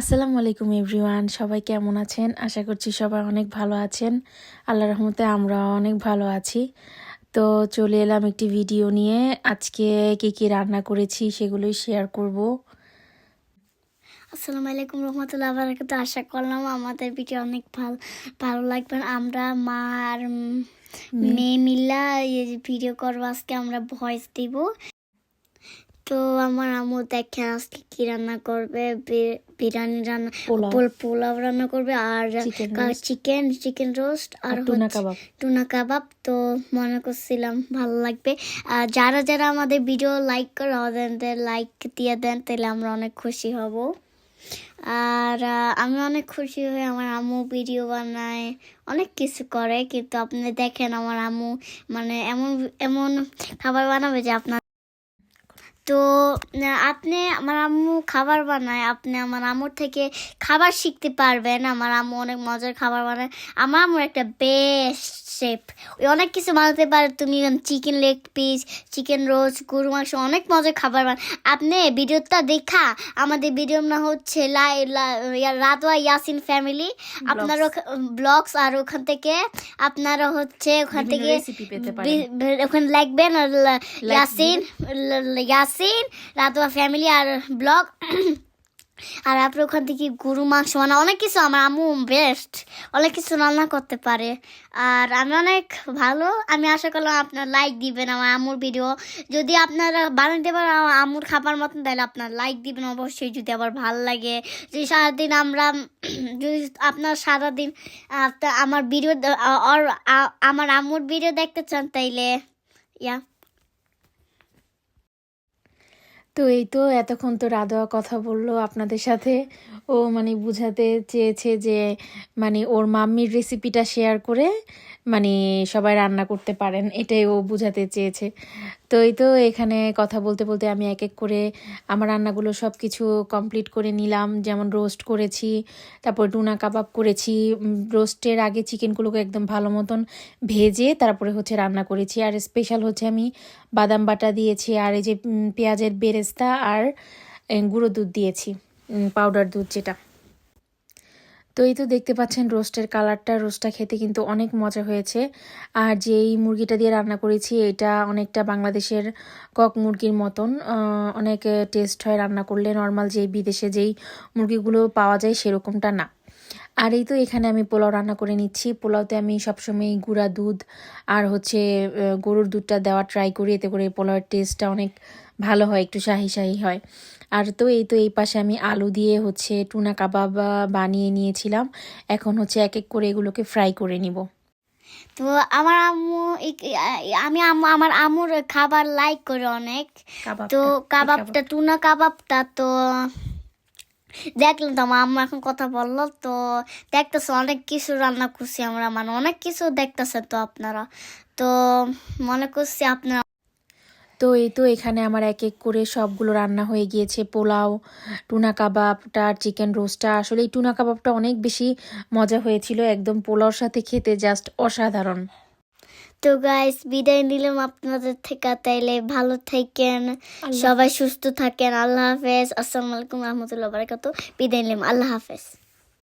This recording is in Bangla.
আসসালামু আলাইকুম এভরিওয়ান সবাই কেমন আছেন? আশা করছি সবাই অনেক ভালো আছেন। আল্লাহ রহমতে আমরা অনেক ভালো আছি। তো চলে এলাম একটি ভিডিও নিয়ে। আজকে কী কী রান্না করেছি সেগুলোই শেয়ার করব। আসসালামু আলাইকুম রহমতুল্লাহ বারাকাতু। আশা করলাম আমাদের ভিডিও অনেক ভালো ভালো লাগবে আমরা মা আর মেয়ে মিল্লা ভিডিও করব। আজকে আমরা ভয়েস দিব। তো আমার আম্মু দেখেন আজকে কি রান্না করবে? বিরিয়ানি রান্না পোলাও। পোল- পোলাও রান্না করবে আর চিকেন চিকেন রোস্ট আর আর টুনা কাবাব টুনা কাবাব তো মনে করছিলাম ভালো লাগবে। আর যারা যারা আমাদের ভিডিও লাইক করে ওদের লাইক দিয়ে দেন তাহলে আমরা অনেক খুশি হব। আর আমি অনেক খুশি হই আমার আম্মু ভিডিও বানায় অনেক কিছু করে। কিন্তু আপনি দেখেন আমার আম্মু মানে এমন এমন খাবার বানাবে যে আপনার তো আপনি আমার আম্মু খাবার বানায় আপনি আমার আম্মুর থেকে খাবার শিখতে পারবেন। আমার আম্মু অনেক মজার খাবার বানায়। আমার আম্মুর একটা বেস্ট শেপ ওই অনেক কিছু বানাতে পারে। তুমি chicken leg piece chicken roast গরু মাংস অনেক মজার খাবার বানায়। আপনি ভিডিওটা দেখা। আমাদের ভিডিও না হচ্ছে লাই রাতোয়া ইয়াসিন ফ্যামিলি আপনার ব্লগস আর ওখান থেকে আপনারা হচ্ছে ওখান থেকে ওখানে লাগবেন ইয়াসিন ল- ইয়াসিন রাতোয়া ফ্যামিলি আর ব্লগ। আর আপনি ওখান থেকে গরু, মাংস মানে অনেক কিছু আমার আম্মু বেস্ট অনেক কিছু রান্না করতে পারে। আর আমি অনেক ভালো, আমি আশা করলাম আপনার লাইক দিবেন আমার আম্মুর ভিডিও যদি আপনারা বানাতে পারেন আমার আম্মুর খাবার মতন, তাহলে আপনার লাইক দিবেন অবশ্যই, যদি আবার ভালো লাগে। যদি সারাদিন আমরা, যদি আপনার সারাদিন আমার ভিডিও আমার আম্মুর ভিডিও দেখতে চান তাইলে ইয়া তো এই তো এতক্ষণ তো রাধোয়া কথা বলল আপনাদের সাথে। ও মানে বুঝাতে চেয়েছে যে মানে ওর মাম্মির রেসিপিটা শেয়ার করে মানে সবাই রান্না করতে পারেন, এটাই ও বুঝাতে চেয়েছে। তো এই তো এখানে কথা বলতে বলতে আমি এক এক করে আমার রান্নাগুলো সব কিছু কমপ্লিট করে নিলাম। যেমন রোস্ট করেছি, তারপর ডুনা কাবাব করেছি। রোস্টের আগে চিকেনগুলোকে একদম ভালো মতন ভেজে তারপরে হচ্ছে রান্না করেছি। আর স্পেশাল হচ্ছে আমি বাদাম বাটা দিয়েছি, আর এই যে পেঁয়াজের বেরেস্তা আর গুঁড়ো দুধ দিয়েছি পাউডার দুধ যেটা। তো এই তো দেখতে পাচ্ছেন রোস্টের কালারটা, রোস্টটা খেতে কিন্তু অনেক মজা হয়েছে। আর যেই মুরগিটা দিয়ে রান্না করেছি, এটা অনেকটা বাংলাদেশের কক মুরগির মতন অনেক টেস্ট হয় রান্না করলে। নর্মাল যেই বিদেশে যেই মুরগিগুলো পাওয়া যায় সেরকমটা না। আর এই তো এখানে আমি পোলাও রান্না করে নিচ্ছি। পোলাওতে আমি সবসময় গুঁড়া দুধ আর হচ্ছে গরুর দুধটা দেওয়া ট্রাই করি। এতে করে পোলাওয়ের টেস্টটা অনেক ভালো হয় একটু শাহি শাহি হয়। আর তো এই তো এই পাশে আমি আলু দিয়ে হচ্ছে টুনা কাবাব বানিয়ে নিয়েছিলাম। এখন হচ্ছে এক এক করে এগুলোকে ফ্রাই করে নিব। তো আমার আম্মু আমি আম্মু আমার আম্মুর খাবার লাইক করে অনেক। তো কাবাবটা। টুনা কাবাবটা তো দেখলাম তো আমার আম্মু এখন কথা বলল তো দেখতেছে অনেক কিছু রান্না করছি আমরা মানে অনেক কিছু দেখতেছে তো আপনারা। তো মনে করছি আপনারা তো এই তো এখানে আমার এক এক করে সবগুলো রান্না হয়ে গিয়েছে, পোলাও, টুনা কাবাবটা চিকেন রোস্টটা আসলে এই টুনা কাবাবটা অনেক বেশি মজা হয়েছিল, একদম পোলাওর সাথে খেতে জাস্ট অসাধারণ। তো গাইস বিদায় নিলাম আপনাদের থেকে। তাইলে ভালো থাকেন সবাই সুস্থ থাকেন। আল্লাহ হাফেজ। আসসালামু আলাইকুম রহমতুল্লাহ বারাকাতু বিদায় নিলাম। আল্লাহ হাফেজ।